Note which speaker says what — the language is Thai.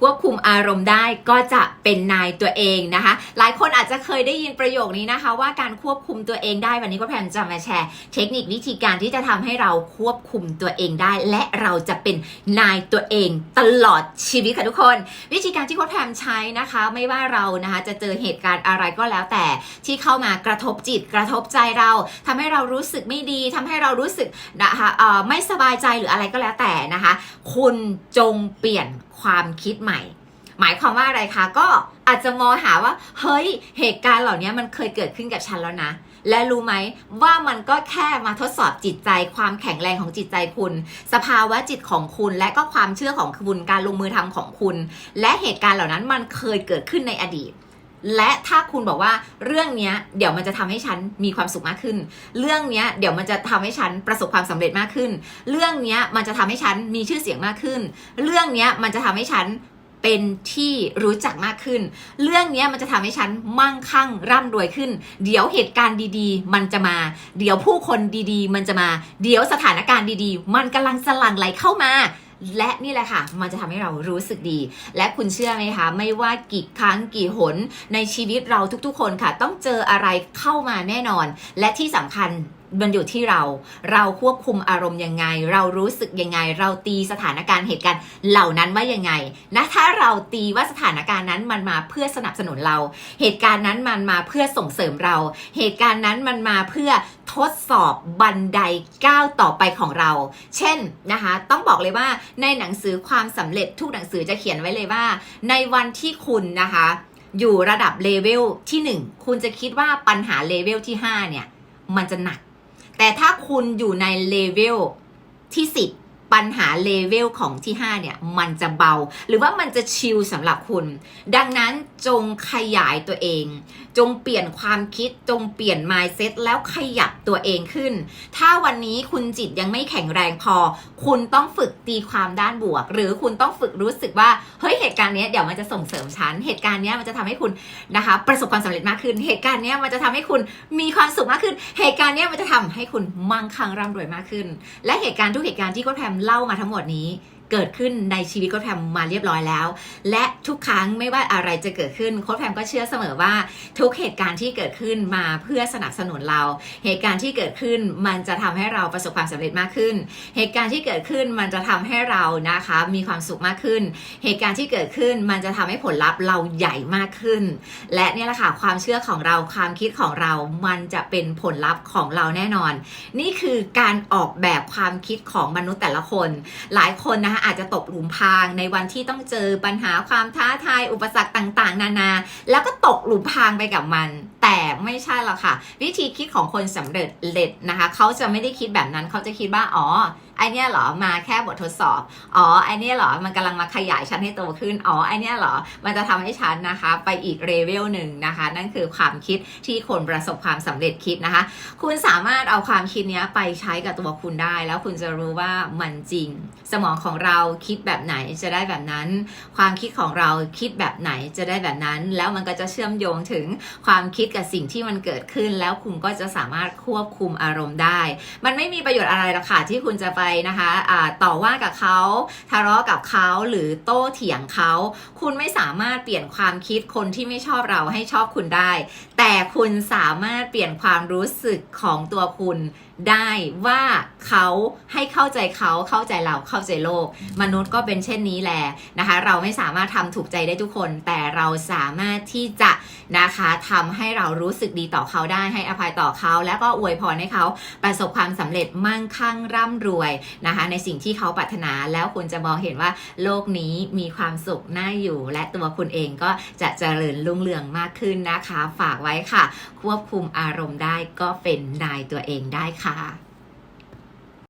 Speaker 1: ควบคุมอารมณ์ได้ก็จะเป็นนายตัวเองนะคะ หลายคนอาจจะเคยได้ยินประโยคนี้นะคะ ว่าการควบคุมตัวเองได้วันนี้ก็แพมจะมาแชร์ เทคนิควิธีการที่จะทำให้เราควบคุมตัวเองได้ และเราจะเป็นนายตัวเองตลอดชีวิตค่ะทุกคน วิธีการที่โค้ชแพมใช้นะคะ ไม่ว่าเรานะคะจะเจอเหตุการณ์อะไรก็แล้วแต่ที่เข้ามากระทบจิตกระทบใจเราทำให้เรารู้สึกไม่ดีทำให้เรารู้สึกนะคะไม่สบายใจหรืออะไรก็แล้วแต่นะคะ คุณจงเปลี่ยน ความคิดใหม่ หมายความว่าอะไรคะ ก็อาจจะมองหาว่า เฮ้ย เหตุการณ์เหล่านี้มันเคยเกิดขึ้นกับฉันแล้วนะ และรู้ไหมว่ามันก็แค่มาทดสอบจิตใจ ความแข็งแรงของจิตใจคุณ สภาวะจิตของคุณ และก็ความเชื่อของคุณ การลงมือทำของคุณ และเหตุการณ์เหล่านั้นมันเคยเกิดขึ้นในอดีต และถ้าคุณบอกว่าเรื่องนี้เดี๋ยวมันจะทำให้ฉันมีความสุขมากขึ้น เรื่องนี้เดี๋ยวมันจะทำให้ฉันประสบความสำเร็จมากขึ้น เรื่องนี้มันจะทำให้ฉันมีชื่อเสียงมากขึ้น เรื่องนี้มันจะทำให้ฉันเป็นที่รู้จักมากขึ้น เรื่องนี้มันจะทำให้ฉันมั่งคั่งร่ำรวยขึ้น เดี๋ยวเหตุการณ์ดีๆ มันจะมา เดี๋ยวผู้คนดีๆ มันจะมา เดี๋ยวสถานการณ์ดีๆ มันกำลังจะหลั่งไหลเข้ามา และนี่แหละค่ะ มันจะทำให้เรารู้สึกดี และคุณเชื่อไหมคะ ไม่ว่ากี่ครั้งกี่หนในชีวิตเราทุกๆ คนค่ะ ต้องเจออะไรเข้ามาแน่นอน และที่สำคัญ มันอยู่ที่เรา เราควบคุมอารมณ์ยังไง เรารู้สึกยังไง เราตีสถานการณ์เหตุการณ์เหล่านั้นว่ายังไงนะถ้าเราตีว่าสถานการณ์นั้นมันมาเพื่อสนับสนุนเรา เหตุการณ์นั้นมันมาเพื่อส่งเสริมเรา เหตุการณ์นั้นมันมาเพื่อทดสอบบันไดก้าวต่อไปของเรา เช่นนะคะ ต้องบอกเลยว่าในหนังสือความสำเร็จทุกหนังสือจะเขียนไว้เลยว่า ในวันที่คุณนะคะ อยู่ระดับเลเวลที่ 1 คุณจะคิดว่าปัญหาเลเวลที่ 5 เนี่ย มันจะหนัก แต่ถ้าคุณอยู่ในเลเวลที่10 ปัญหาเลเวลของที่ 5 เนี่ย มันจะเบา หรือว่ามันจะชิลสำหรับคุณ ดังนั้นจงขยายตัวเอง จงเปลี่ยนความคิดจงเปลี่ยน mindset แล้วขยับตัวเองขึ้น ถ้าวันนี้คุณจิตยังไม่แข็งแรงพอ คุณต้องฝึกตีความด้านบวก หรือคุณต้องฝึกรู้สึกว่าเฮ้ยเหตุการณ์เนี้ยเดี๋ยวมันจะส่งเสริมฉันเหตุการณ์เนี้ยมันจะทำให้คุณนะคะ ประสบความสำเร็จมากขึ้น เหตุการณ์เนี้ยมันจะทำให้คุณมีความสุขมากขึ้น เหตุการณ์เนี้ยมันจะทำให้คุณมั่งคั่งร่ำรวยมากขึ้น และเหตุการณ์ทุกเหตุการณ์ที่โค้ชแพมเล่ามาทั้งหมดนี้ เกิดขึ้นในชีวิตโค้ชแพมมาเรียบร้อยแล้ว และทุกครั้งไม่ว่าอะไรจะเกิดขึ้นโค้ชแพมก็เชื่อเสมอว่าทุกเหตุการณ์ที่เกิดขึ้นมาเพื่อสนับสนุนเรา เหตุการณ์ที่เกิดขึ้นมันจะทำให้เราประสบความสำเร็จมากขึ้น เหตุการณ์ที่เกิดขึ้นมันจะทำให้เรานะคะมีความสุขมากขึ้น เหตุการณ์ที่เกิดขึ้นมันจะทำให้ผลลัพธ์เราใหญ่มากขึ้น และเนี่ยแหละค่ะความเชื่อของเราความคิดของเรา มันจะเป็นผลลัพธ์ของเราแน่นอน นี่คือการออกแบบความคิดของมนุษย์แต่ละคน หลายคนนะคะอาจจะตกหลุมพรางในวันที่ต้องเจอปัญหาความท้าทายอุปสรรคต่างๆ นานา แล้วก็ตกหลุมพรางไปกับมัน แต่ไม่ใช่หรอกค่ะ วิธีคิดของคนสำเร็จเล็ดนะคะ เขาจะไม่ได้คิดแบบนั้นเขาจะคิดว่าอ๋อ ไอเนี้ยเหรอมาแค่บททดสอบ อ๋อไอเนี้ยเหรอมันกำลังมาขยายชั้นให้โตขึ้น อ๋อไอเนี้ยเหรอมันจะทำให้ฉันนะคะ ไปอีกเลเวลหนึ่งนะคะ นั่นคือความคิดที่คนประสบความสำเร็จคิดนะคะ คุณสามารถเอาความคิดเนี้ยไปใช้กับตัวคุณได้ แล้วคุณจะรู้ว่ามันจริง สมองของเราคิดแบบไหนจะได้แบบนั้น ความคิดของเราคิดแบบไหนจะได้แบบนั้น แล้วมันก็จะเชื่อมโยงถึงความคิดกับสิ่งที่มันเกิดขึ้น แล้วคุณก็จะสามารถควบคุมอารมณ์ได้ มันไม่มีประโยชน์อะไรหรอกค่ะที่คุณจะไปนะคะะต่อว่ากับเขาทะเลาะกับเขาหรือโต้เถียงเขา คุณไม่สามารถเปลี่ยนความคิดคนที่ไม่ชอบเราให้ชอบคุณได้ แต่คุณสามารถเปลี่ยนความรู้สึกของตัวคุณได้ว่าเขาให้เข้าใจเขาเข้าใจเราเข้าใจโลก มนุษย์ก็เป็นเช่นนี้แหละนะคะ เราไม่สามารถทำถูกใจได้ทุกคน แต่เราสามารถที่จะนะคะทำให้เรารู้สึกดีต่อเขาได้ให้อภัยต่อเขา แล้วก็อวยพรให้เขาประสบความสำเร็จมั่งคั่งร่ำรวยนะคะในสิ่งที่เขาปรารถนาแล้วคุณจะมองเห็นว่าโลกนี้มีความสุขน่าอยู่ และตัวคุณเองก็จะเจริญรุ่งเรืองมากขึ้นนะคะ ฝากไว้ค่ะ ควบคุมอารมณ์ได้ก็เป็นนายตัวเองได้ค่ะ